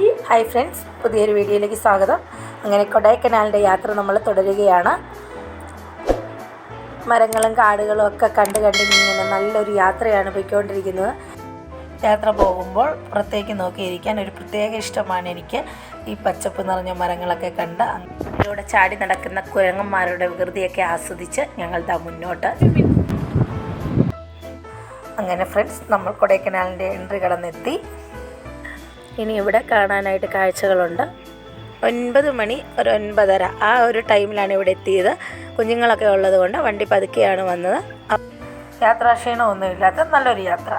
Hi friends പുതിയൊരു വീഡിയോയിലേക്ക് സ്വാഗതം. അങ്ങനെ കൊടൈക്കനാലിന്റെ യാത്ര നമ്മൾ തുടരുകയാണ്. മരങ്ങളും കാടുകളും ഒക്കെ കണ്ട് കണ്ട് ഇങ്ങനെ നല്ലൊരു യാത്രയാണ് പോയിക്കൊണ്ടിരിക്കുന്നത്. യാത്ര പോകുമ്പോൾ പുറത്തേക്ക് നോക്കിയിരിക്കാൻ ഒരു പ്രത്യേക ഇഷ്ടമാണ് എനിക്ക്. ഈ പച്ചപ്പ് നിറഞ്ഞ മരങ്ങളൊക്കെ കണ്ട് അതിലൂടെ ചാടി നടക്കുന്ന കുരങ്ങന്മാരുടെ വികൃതിയൊക്കെ ആസ്വദിച്ച് ഞങ്ങൾ ദാ മുന്നോട്ട്. അങ്ങനെ ഫ്രണ്ട്സ് നമ്മൾ കൊടൈക്കനാലിന്റെ എൻട്രി കടന്നെത്തി. ഇനി ഇവിടെ കാണാനായിട്ട് കാഴ്ചകളുണ്ട്. ഒൻപത് മണി ഒരു ഒൻപതര. ആ ഒരു ടൈമിലാണ് ഇവിടെ എത്തിയത്. കുഞ്ഞുങ്ങളൊക്കെ ഉള്ളത് കൊണ്ട് വണ്ടി പതുക്കെയാണ് വന്നത്. യാത്രാക്ഷീണമൊന്നുമില്ലാത്ത നല്ലൊരു യാത്ര.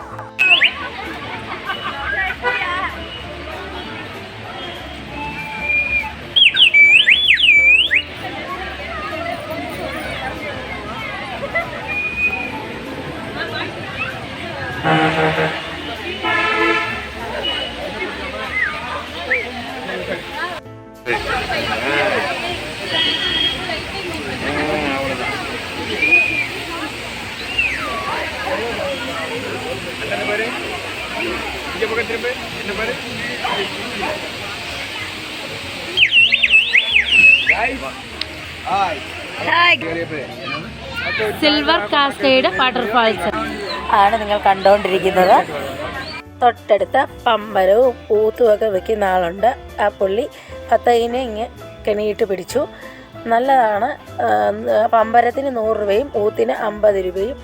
സിൽവർ കാസ്കേഡ് വാട്ടർഫാൾസ് ആണ് നിങ്ങൾ കണ്ടുകൊണ്ടിരിക്കുന്നത് തൊട്ടടുത്ത പമ്പരവും പൂത്തുമൊക്കെ വെക്കുന്ന ആളുണ്ട്. ആ പുള്ളി പത്തയിനെ ഇങ്ങ് കെണിയിട്ട് പിടിച്ചു. നല്ലതാണ്. പമ്പരത്തിന് നൂറ് രൂപയും ഊത്തിന് അമ്പത് രൂപയും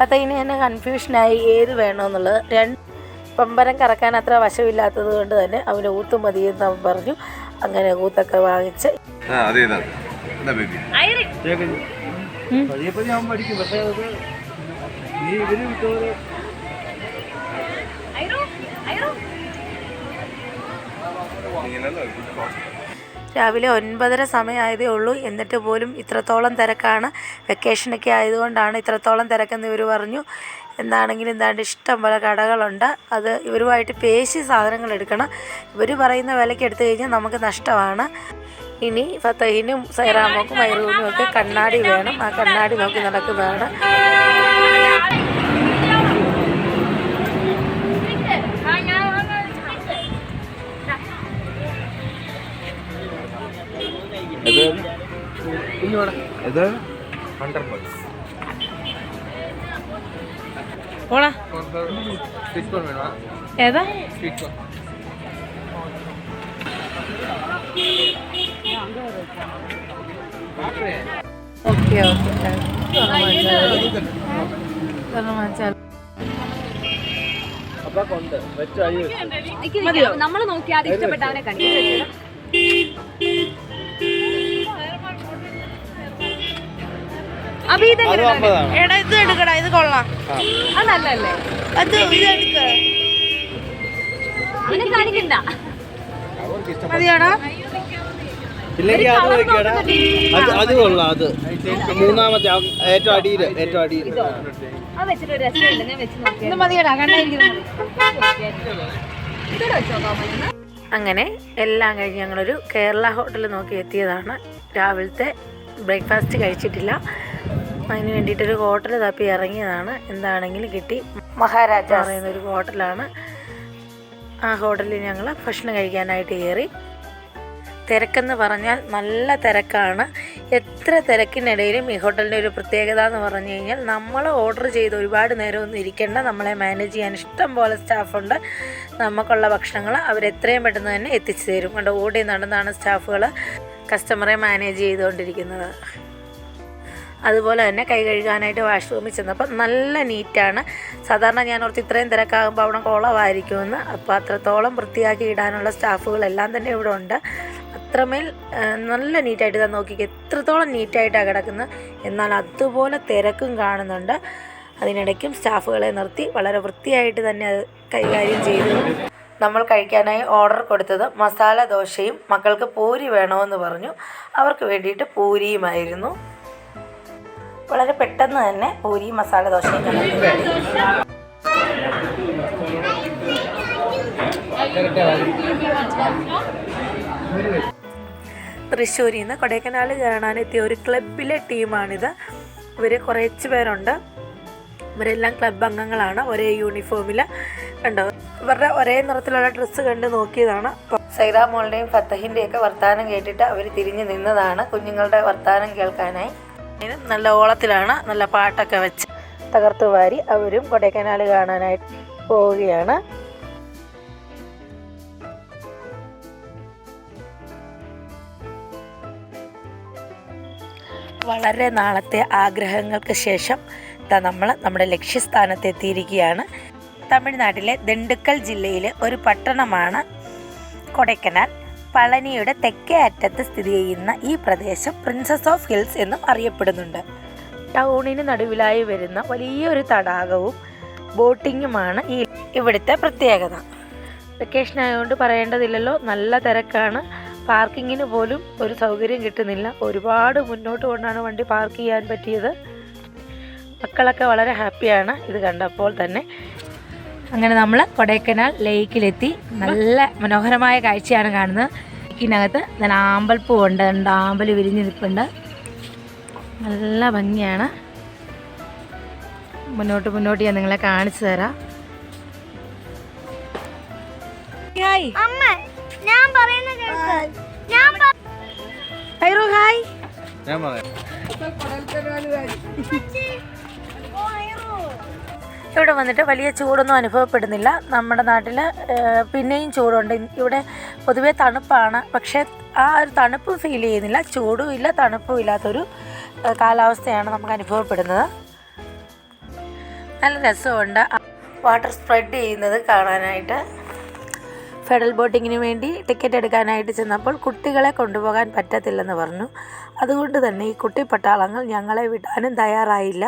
പത്തയിന് എന്നെ കൺഫ്യൂഷനായി ഏത് വേണമെന്നുള്ളത് രണ്ട് പമ്പരം കറക്കാൻ അത്ര വശമില്ലാത്തത് കൊണ്ട് തന്നെ അവന് ഊത്ത് എന്ന് അവൻ പറഞ്ഞു. അങ്ങനെ ഊത്തൊക്കെ വാങ്ങിച്ച്. ആ രാവിലെ ഒൻപതര സമയമായതേ ഉള്ളൂ. എന്നിട്ട് പോലും ഇത്രത്തോളം തിരക്കാണ്. വെക്കേഷനൊക്കെ ആയതുകൊണ്ടാണ് ഇത്രത്തോളം തിരക്കെന്ന് ഇവർ പറഞ്ഞു. എന്താണെങ്കിലും എന്താണ്ട് ഇഷ്ടം പോലെ കടകളുണ്ട്. അത് ഇവരുമായിട്ട് പേശി സാധനങ്ങൾ എടുക്കണം. ഇവർ പറയുന്ന വിലയ്ക്ക് എടുത്തു കഴിഞ്ഞാൽ നമുക്ക് നഷ്ടമാണ്. ഇനി ഫത്തഹിനും സൈറാമോക്കും മൈറൂനും ഒക്കെ കണ്ണാടി വേണം. ആ കണ്ണാടി നോക്കി നടക്കുന്നതാണ്. ഇത് പോടാ ഏതാ? Okay okay. നമ്മൾ നോക്കി അത് ഇഷ്ടപ്പെട്ട അവനെ കണ്ടു അപ്പൊ ഇത് എടാ ഇത് എടുക്കടാ ഇത് കൊള്ളാം. അത് നല്ലല്ലേ അത് ഇത് എടുക്ക. അവനെ കാണിക്കണ്ട. മതിയാടാ. ഇല്ലെങ്കിൽ അത് നോക്കിയടാ. അത് അത് കൊള്ളാം അത്. മൂന്നാമത്തെ ഏറ്റവും അടിയിൽ ഏറ്റവും അടിയിൽ അത് വെച്ചിട്ട് ഒരു രസമില്ല ഞാൻ വെച്ച് നോക്കിയാ മതിയടാ കണ്ടായിരിക്കുന്നു ഇതോടെ വെച്ചോ നോക്കാം അങ്ങനെ എല്ലാം കഴിഞ്ഞ് ഞങ്ങളൊരു കേരള ഹോട്ടൽ നോക്കി എത്തിയതാണ്. രാവിലത്തെ ബ്രേക്ക്ഫാസ്റ്റ് കഴിച്ചിട്ടില്ല. അതിന് വേണ്ടിയിട്ടൊരു ഹോട്ടൽ തപ്പി ഇറങ്ങിയതാണ്. എന്താണെങ്കിലും കിട്ടി. മഹാരാജ പറയുന്ന ഒരു ഹോട്ടലാണ്. ആ ഹോട്ടലിൽ ഞങ്ങൾ ഭക്ഷണം കഴിക്കാനായിട്ട് കയറി. തിരക്കെന്ന് പറഞ്ഞാൽ നല്ല തിരക്കാണ്. എത്ര തിരക്കിനിടയിലും ഈ ഹോട്ടലിന്റെ ഒരു പ്രത്യേകത എന്ന് പറഞ്ഞു കഴിഞ്ഞാൽ നമ്മൾ ഓർഡർ ചെയ്ത് ഒരുപാട് നേരമൊന്നും ഇരിക്കേണ്ട നമ്മളെ മാനേജ് ചെയ്യാൻ ഇഷ്ടം പോലെ സ്റ്റാഫുണ്ട്. നമുക്കുള്ള ഭക്ഷണങ്ങൾ അവർ എത്രയും പെട്ടെന്ന് തന്നെ എത്തിച്ചു തരും. കണ്ട് ഓടി നടന്നാണ് സ്റ്റാഫുകൾ കസ്റ്റമറെ മാനേജ് ചെയ്തുകൊണ്ടിരിക്കുന്നത്. അതുപോലെ തന്നെ കൈ കഴുകാനായിട്ട് വാഷ്റൂമിൽ ചെന്നപ്പോൾ നല്ല നീറ്റാണ്. സാധാരണ ഞാൻ ഓർത്ത് ഇത്രയും തിരക്കാകുമ്പോൾ അവിടെ കുളമായിരിക്കുമെന്ന് അപ്പോൾ അത്രത്തോളം വൃത്തിയാക്കി ഇടാനുള്ള സ്റ്റാഫുകളെല്ലാം തന്നെ ഇവിടെ ഉണ്ട്. അത്രമേൽ നല്ല നീറ്റായിട്ട് ഇതാ നോക്കി എത്രത്തോളം നീറ്റായിട്ടാണ് കിടക്കുന്നത് എന്നാൽ അതുപോലെ തിരക്കും കാണുന്നുണ്ട്. അതിനിടയ്ക്കും സ്റ്റാഫുകളെ നിർത്തി വളരെ വൃത്തിയായിട്ട് തന്നെ അത് കൈകാര്യം ചെയ്തു. നമ്മൾ കഴിക്കാനായി ഓർഡർ കൊടുത്തത് മസാല ദോശയും മക്കൾക്ക് പൂരി വേണമെന്ന് പറഞ്ഞു. അവർക്ക് വേണ്ടിയിട്ട് പൂരിയുമായിരുന്നു. വളരെ പെട്ടെന്ന് തന്നെ പൂരി മസാല ദോശ തൃശ്ശൂരിൽ നിന്ന് കൊടൈക്കനാൽ കാണാനെത്തിയ ഒരു ക്ലബിലെ ടീമാണിത്. ഇവർ കുറച്ച് പേരുണ്ട്. ഇവരെല്ലാം ക്ലബ് അംഗങ്ങളാണ്. ഒരേ യൂണിഫോമിൽ കണ്ടോ? ഇവരുടെ ഒരേ നിറത്തിലുള്ള ഡ്രസ്സ് കണ്ട് നോക്കിയതാണ്. സൈറ മോളുടെയും ഫത്തഹിന്റെയും ഒക്കെ വർത്തമാനം കേട്ടിട്ട് അവർ തിരിഞ്ഞു നിന്നതാണ് കുഞ്ഞുങ്ങളുടെ വർത്തമാനം കേൾക്കാനായി. നല്ല ഓളത്തിലാണ് നല്ല പാട്ടൊക്കെ വെച്ച് തകർത്തു വാരി അവരും കൊടൈക്കനാൽ കാണാനായിട്ട് പോവുകയാണ്. വളരെ നാളത്തെ ആഗ്രഹങ്ങൾക്ക് ശേഷം നമ്മൾ നമ്മുടെ ലക്ഷ്യസ്ഥാനത്ത് എത്തിയിരിക്കുകയാണ്. തമിഴ്നാട്ടിലെ ദിണ്ടുക്കൽ ജില്ലയിലെ ഒരു പട്ടണമാണ് കൊടൈക്കനാൽ. പളനിയുടെ തെക്കേ അറ്റത്ത് സ്ഥിതി ചെയ്യുന്ന ഈ പ്രദേശം പ്രിൻസസ് ഓഫ് ഹിൽസ് എന്നും അറിയപ്പെടുന്നുണ്ട്. ടൗണിന് നടുവിലായി വരുന്ന വലിയൊരു തടാകവും ബോട്ടിങ്ങുമാണ് ഈ ഇവിടുത്തെ പ്രത്യേകത. വെക്കേഷൻ ആയതുകൊണ്ട് പറയേണ്ടതില്ലല്ലോ. നല്ല തിരക്കാണ്. പാർക്കിങ്ങിന് പോലും ഒരു സൗകര്യം കിട്ടുന്നില്ല. ഒരുപാട് മുന്നോട്ട് കൊണ്ടാണ് വണ്ടി പാർക്ക് ചെയ്യാൻ പറ്റിയത്. മക്കളൊക്കെ വളരെ ഹാപ്പിയാണ്. ഇത് കണ്ടപ്പോൾ തന്നെ അങ്ങനെ നമ്മൾ കൊടൈക്കനാൽ ലേക്കിലെത്തി. നല്ല മനോഹരമായ കാഴ്ചയാണ് കാണുന്നത്. ലേക്കിനകത്ത് നല്ല ആമ്പൽപ്പൂ ഉണ്ട് രണ്ട് ആമ്പൽ വിരിഞ്ഞ് നിൽപ്പുണ്ട് നല്ല ഭംഗിയാണ്. മുന്നോട്ട് മുന്നോട്ട് ഞാൻ നിങ്ങളെ കാണിച്ചു തരാം. ഹായ്. ഞാൻ പറയുന്നത് കേൾക്ക്. ഞാൻ പ- ഹൈറു ഹായ്. ഞാൻ പറയാം. ഇവിടെ വന്നിട്ട് വലിയ ചൂടൊന്നും അനുഭവപ്പെടുന്നില്ല. നമ്മുടെ നാട്ടിൽ പിന്നെയും ചൂടുണ്ട്. ഇവിടെ പൊതുവേ തണുപ്പാണ്. പക്ഷേ ആ ഒരു തണുപ്പും ഫീൽ ചെയ്യുന്നില്ല. ചൂടും ഇല്ല തണുപ്പും ഇല്ലാത്തൊരു കാലാവസ്ഥയാണ് നമുക്ക് അനുഭവപ്പെടുന്നത്. നല്ല രസമുണ്ട്. വാട്ടർ സ്പ്രെഡ് ചെയ്യുന്നത് കാണാനായിട്ട്. ഫെഡറൽ ബോട്ടിങ്ങിന് വേണ്ടി ടിക്കറ്റ് എടുക്കാനായിട്ട് ചെന്നപ്പോൾ കുട്ടികളെ കൊണ്ടുപോകാൻ പറ്റത്തില്ലെന്ന് പറഞ്ഞു. അതുകൊണ്ട് തന്നെ ഈ കുട്ടിപ്പട്ടാളങ്ങൾ ഞങ്ങളെ വിടാനും തയ്യാറായില്ല.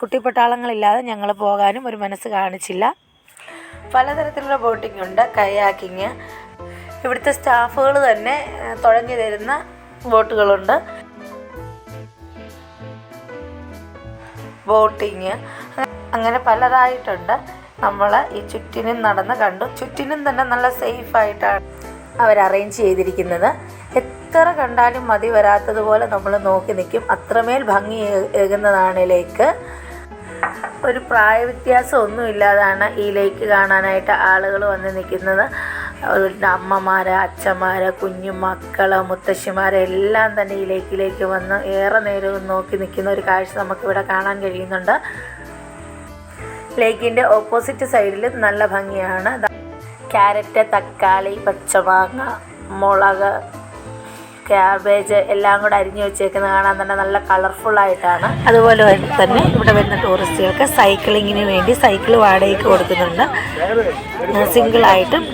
കുട്ടിപ്പട്ടാളങ്ങളില്ലാതെ ഞങ്ങൾ പോകാനും ഒരു മനസ്സ് കാണിച്ചില്ല. പലതരത്തിലുള്ള ബോട്ടിംഗ് ഉണ്ട് കയാക്കിങ്. ഇവിടുത്തെ സ്റ്റാഫുകൾ തന്നെ തുഴഞ്ഞു തരുന്ന ബോട്ടുകളുണ്ട്. ബോട്ടിങ്. അങ്ങനെ പലതായിട്ടുണ്ട്. നമ്മൾ ഈ ചുറ്റിനും നടന്ന് കണ്ടു. ചുറ്റിനും തന്നെ നല്ല സേഫായിട്ടാണ് അവർ അറേഞ്ച് ചെയ്തിരിക്കുന്നത്. എത്ര കണ്ടാലും മതി വരാത്തതുപോലെ നമ്മൾ നോക്കി നിൽക്കും. അത്രമേൽ ഭംഗി ഏകുന്നതാണ് ലേക്ക്. ഒരു പ്രായ ഒന്നുമില്ലാതാണ് ഈ ലേക്ക് കാണാനായിട്ട് ആളുകൾ വന്ന് നിൽക്കുന്നത്. അമ്മമാർ അച്ഛന്മാര് കുഞ്ഞു മക്കൾ മുത്തശ്ശിമാർ എല്ലാം തന്നെ ഈ ലേക്കിലേക്ക് വന്ന് ഏറെ നേരവും നോക്കി നിൽക്കുന്ന ഒരു കാഴ്ച നമുക്കിവിടെ കാണാൻ കഴിയുന്നുണ്ട്. ലേക്കിന്റെ ഓപ്പോസിറ്റ് സൈഡിൽ നല്ല ഭംഗിയാണ്. ക്യാരറ്റ് തക്കാളി പച്ചമാങ്ങ മുളക് ക്യാബേജ് എല്ലാം കൂടെ അരിഞ്ഞു വെച്ചേക്കുന്നത് കാണാൻ തന്നെ നല്ല കളർഫുൾ ആയിട്ടാണ്. അതുപോലെ തന്നെ ഇവിടെ വരുന്ന ടൂറിസ്റ്റുകൾക്ക് സൈക്ലിങ്ങിന് വേണ്ടി സൈക്കിൾ വാടകയ്ക്ക് കൊടുക്കുന്നുണ്ട്.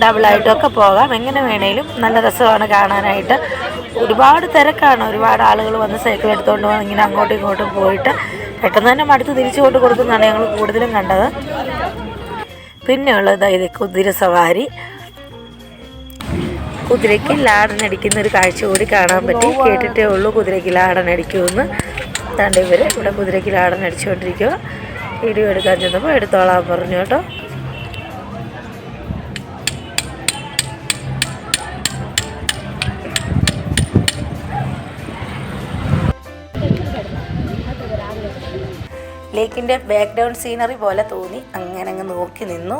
ഡബിൾ ആയിട്ടും ഒക്കെ പോകാം. എങ്ങനെ വേണേലും നല്ല രസമാണ് കാണാനായിട്ട്. ഒരുപാട് തിരക്കാണ്. ഒരുപാട് ആളുകൾ വന്ന് സൈക്കിൾ എടുത്തുകൊണ്ട് വന്ന് ഇങ്ങനെ അങ്ങോട്ടും ഇങ്ങോട്ടും പോയിട്ട് പെട്ടെന്ന് തന്നെ മടുത്ത് തിരിച്ചു കൊണ്ട് കൊടുക്കുന്നതാണ് ഞങ്ങൾ കൂടുതലും കണ്ടത്. പിന്നെയുള്ളത് ഇത് കുതിര സവാരി. കുതിരയ്ക്ക് ലാടൻ അടിക്കുന്ന ഒരു കാഴ്ച കൂടി കാണാൻ പറ്റി. കേട്ടിട്ടേ ഉള്ളൂ കുതിരയ്ക്ക് ലാടൻ അടിക്കുമെന്ന്. അതാണ്ട് ഇവർ ഇവിടെ കുതിരയ്ക്ക് ലാടൻ അടിച്ചുകൊണ്ടിരിക്കുക വീഡിയോ എടുക്കാൻ ചെന്നപ്പോൾ എടുത്തോളാൻ പറഞ്ഞു കേട്ടോ. ലേക്കിന്റെ ബാക്ക്ഗ്രൗണ്ട് സീനറി പോലെ തോന്നി. അങ്ങനെ അങ്ങ് നോക്കി നിന്നു.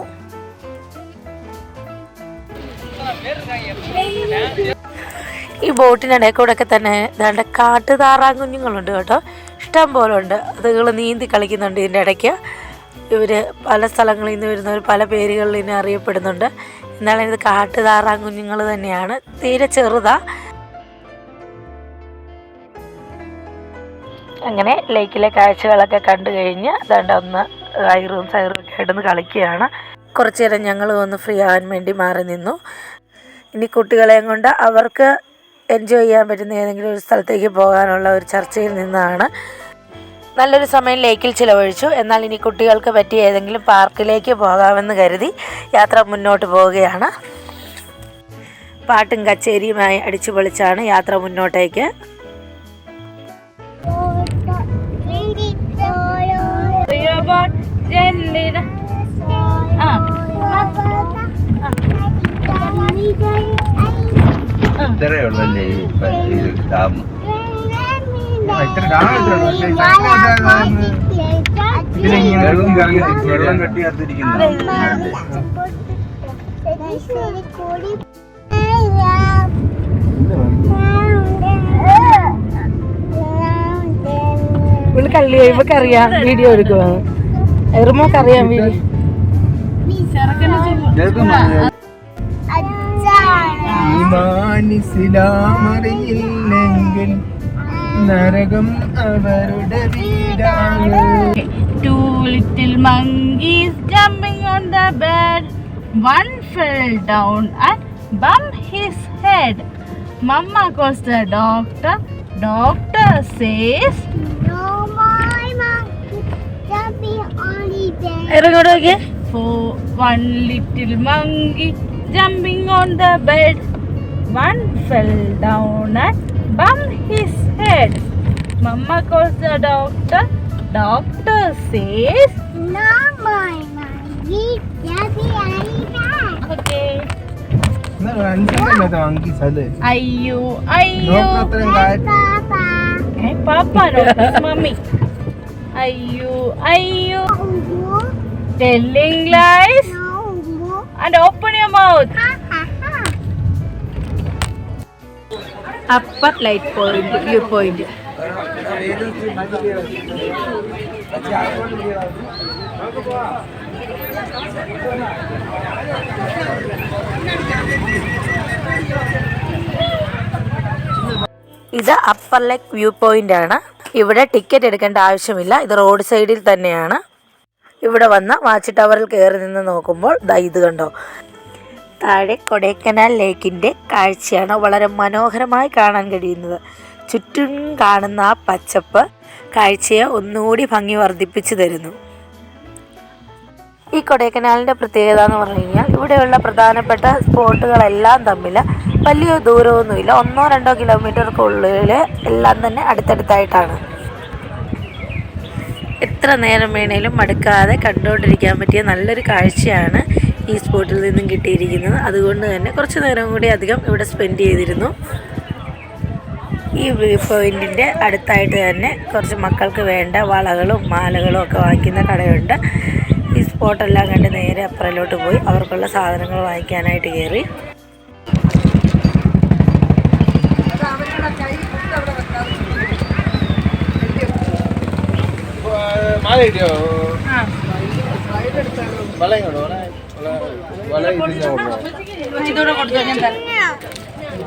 ഈ ബോട്ടിനിടയിൽ കൂടെ ഒക്കെ തന്നെ ഇതാണ്ട് കാട്ടു താറാൻ കുഞ്ഞുങ്ങളുണ്ട് കേട്ടോ. ഇഷ്ടം പോലെ ഉണ്ട്. അതുകൾ നീന്തി കളിക്കുന്നുണ്ട് ഇതിന്റെ ഇടയ്ക്ക്. ഇവർ പല സ്ഥലങ്ങളിൽ നിന്ന് വരുന്നവർ പല പേരുകളിൽ ഇതിനെ അറിയപ്പെടുന്നുണ്ട്. എന്നാലും ഇത് കാട്ടു താറാൻ കുഞ്ഞുങ്ങൾ തന്നെയാണ്. തീരെ ചെറുതാ. അങ്ങനെ ലേക്കിലെ കാഴ്ചകളൊക്കെ കണ്ടു കഴിഞ്ഞ് അതാണ്ട് ഒന്ന് ഐറും സൈറും ഒക്കെ ആയിട്ടൊന്ന് കളിക്കുകയാണ്. കുറച്ചു നേരം ഞങ്ങൾ ഒന്ന് ഫ്രീ ആവാൻ വേണ്ടി മാറി നിന്നു. ഇനി കുട്ടികളെയും കൊണ്ട് അവർക്ക് എൻജോയ് ചെയ്യാൻ പറ്റുന്ന ഏതെങ്കിലും ഒരു സ്ഥലത്തേക്ക് പോകാനുള്ള ഒരു ചർച്ചയിൽ നിന്നാണ്. നല്ലൊരു സമയം ലേക്കിൽ ചിലവഴിച്ചു. എന്നാൽ ഇനി കുട്ടികൾക്ക് പറ്റിയ ഏതെങ്കിലും പാർക്കിലേക്ക് പോകാമെന്ന് കരുതി യാത്ര മുന്നോട്ട് പോവുകയാണ്. പാട്ടും കച്ചേരിയുമായി അടിച്ചു പൊളിച്ചാണ് യാത്ര മുന്നോട്ടേക്ക്. ഇത്രയേ ഉള്ളല്ലേ? ഈ പ- ഈ ഡാം വെള്ളം വെള്ളം കെട്ടി കൂടി ഇവൾ കള്ളി ഇവക്ക് അറിയാം വീഡിയോ എടുക്കുവാണ് എറുമോക്ക് അറിയാം വീഡിയോ അറിയില്ലെങ്കിൽ നരകം അവരുടെ വീടാണ് Two little monkeys jumping on the bed. One fell down and bumped his head. Mama calls the doctor. Doctor says, No more monkey jumping on the bed. For one little monkey jumping on the bed. One fell down and bumped his head. Mama calls the doctor. Doctor says, No, my monkey, just like Okay. అయ్యో అయ్యో పాపా mummy అయ్యో అయ్యో telling no. And open your mouth. Upper light point view point ഇത് upper leg view point ആണ്. ഇവിടെ ticket എടുക്കേണ്ട ആവശ്യമില്ല. ഇത് റോഡ് സൈഡിൽ തന്നെയാണ്. ഇവിടെ വന്ന് വാച്ച് ടവറിൽ കയറി നിന്ന് നോക്കുമ്പോൾ ദാ ഇത് കണ്ടോ? താഴെ കൊടൈക്കനാൽ ലേക്കിന്റെ കാഴ്ചയാണ് വളരെ മനോഹരമായി കാണാൻ കഴിയുന്നത്. ചുറ്റും കാണുന്ന ആ പച്ചപ്പ് കാഴ്ചയെ ഒന്നുകൂടി ഭംഗി വർദ്ധിപ്പിച്ചു തരുന്നു. ഈ കൊടൈക്കനാലിന്റെ പ്രത്യേകത എന്ന് പറഞ്ഞു കഴിഞ്ഞാൽ ഇവിടെയുള്ള പ്രധാനപ്പെട്ട സ്പോട്ടുകളെല്ലാം തമ്മിൽ വലിയ ദൂരമൊന്നുമില്ല. ഒന്നോ രണ്ടോ കിലോമീറ്റർക്കുള്ളിൽ എല്ലാം തന്നെ അടുത്തടുത്തായിട്ടാണ്. എത്ര നേരം വേണേലും മടുക്കാതെ കണ്ടുകൊണ്ടിരിക്കാൻ പറ്റിയ നല്ലൊരു കാഴ്ചയാണ് ഈ സ്പോട്ടിൽ നിന്നും കിട്ടിയിരിക്കുന്നത്. അതുകൊണ്ട് തന്നെ കുറച്ച് നേരം കൂടി അധികം ഇവിടെ സ്പെൻഡ് ചെയ്തിരുന്നു. ഈ വ്യൂ പോയിന്റിന്റെ അടുത്തായിട്ട് തന്നെ കുറച്ച് മക്കൾക്ക് വേണ്ട വളകളും മാലകളും ഒക്കെ വാങ്ങിക്കുന്ന കടയുണ്ട്. ഈ സ്പോട്ടെല്ലാം കണ്ട് നേരെ അപ്പുറയിലോട്ട് പോയി. അവർക്കുള്ള സാധനങ്ങൾ വാങ്ങിക്കാനായിട്ട് കയറി മാല കിട്ടിയോ എടുത്താലോ ഇങ്ങോട്ട്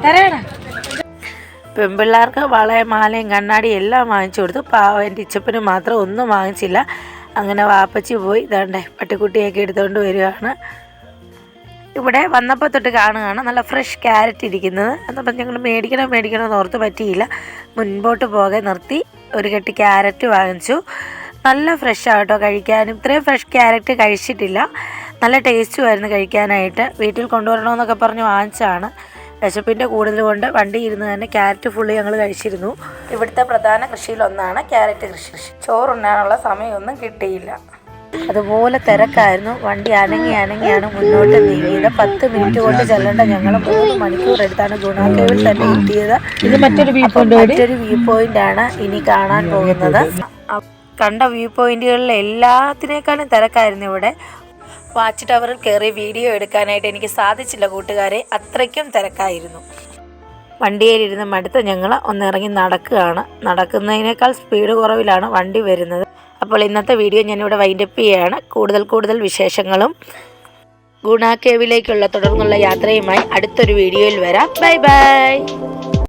തരേടാ. പെൺപിള്ളേർക്ക് വളയും മാലയും കണ്ണാടി എല്ലാം വാങ്ങിച്ചു കൊടുത്തു. പാവം എന്റെ ഇച്ചപ്പന് മാത്രം ഒന്നും വാങ്ങിച്ചില്ല. അങ്ങനെ വാപ്പച്ചി പോയി ഇതാണ്ടേ പട്ടിക്കുട്ടിയൊക്കെ എടുത്തുകൊണ്ട് വരികയാണ്. ഇവിടെ വന്നപ്പോൾ തൊട്ട് കാണുകയാണ്. നല്ല ഫ്രഷ് ക്യാരറ്റ് ഇരിക്കുന്നത്. എന്നപ്പം ഞങ്ങൾ മേടിക്കണം മേടിക്കണോ എന്ന് ഓർത്ത് പറ്റിയില്ല. മുൻപോട്ട് പോകെ നിർത്തി. ഒരു കെട്ടി ക്യാരറ്റ് വാങ്ങിച്ചു. നല്ല ഫ്രഷ് ആട്ടോ കഴിക്കാനും. ഇത്രയും ഫ്രഷ് ക്യാരറ്റ് കഴിച്ചിട്ടില്ല. നല്ല ടേസ്റ്റും ആയിരുന്നു കഴിക്കാനായിട്ട്. വീട്ടിൽ കൊണ്ടുവരണമെന്നൊക്കെ പറഞ്ഞ് വാങ്ങിച്ചാണ് വിശപ്പിന്റെ കൂടുതൽ കൊണ്ട് വണ്ടി ഇരുന്ന് തന്നെ ക്യാരറ്റ് ഫുള്ളി ഞങ്ങൾ കഴിച്ചിരുന്നു. ഇവിടുത്തെ പ്രധാന കൃഷിയിലൊന്നാണ് ക്യാരറ്റ് കൃഷി. ചോറുണ്ണാനുള്ള സമയമൊന്നും കിട്ടിയില്ല. അതുപോലെ തിരക്കായിരുന്നു. വണ്ടി അനങ്ങി അനങ്ങിയാണ് മുന്നോട്ട് നീങ്ങിയത്. പത്ത് മിനിറ്റ് കൊണ്ട് ചെല്ലേണ്ട ഞങ്ങൾ മൂന്ന് മണിക്കൂർ എടുത്താണ് ഗുണാക്കേവിൽ തന്നെ എത്തിയത്. ഇത് മറ്റൊരു വ്യൂ പോയിന്റ് മറ്റൊരു വ്യൂ പോയിന്റ് ആണ് ഇനി കാണാൻ പോകുന്നത്. കണ്ട വ്യൂ പോയിന്റുകളിൽ എല്ലാത്തിനേക്കാളും തിരക്കായിരുന്നു ഇവിടെ. വാച്ച് ടവറിൽ കയറി വീഡിയോ എടുക്കാനായിട്ട് എനിക്ക് സാധിച്ചില്ല കൂട്ടുകാരെ. അത്രയ്ക്കും തിരക്കായിരുന്നു. വണ്ടിയിലിരുന്ന് മടുത്ത് ഞങ്ങൾ ഒന്നിറങ്ങി നടക്കുകയാണ്. നടക്കുന്നതിനേക്കാൾ സ്പീഡ് കുറവിലാണ് വണ്ടി വരുന്നത്. അപ്പോൾ ഇന്നത്തെ വീഡിയോ ഞാനിവിടെ വൈൻഡപ്പ് ചെയ്യുകയാണ് കൂടുതൽ കൂടുതൽ വിശേഷങ്ങളും ഗുണ കേവിലേക്കുള്ള തുടർന്നുള്ള യാത്രയുമായി അടുത്തൊരു വീഡിയോയിൽ വരാം. Bye bye.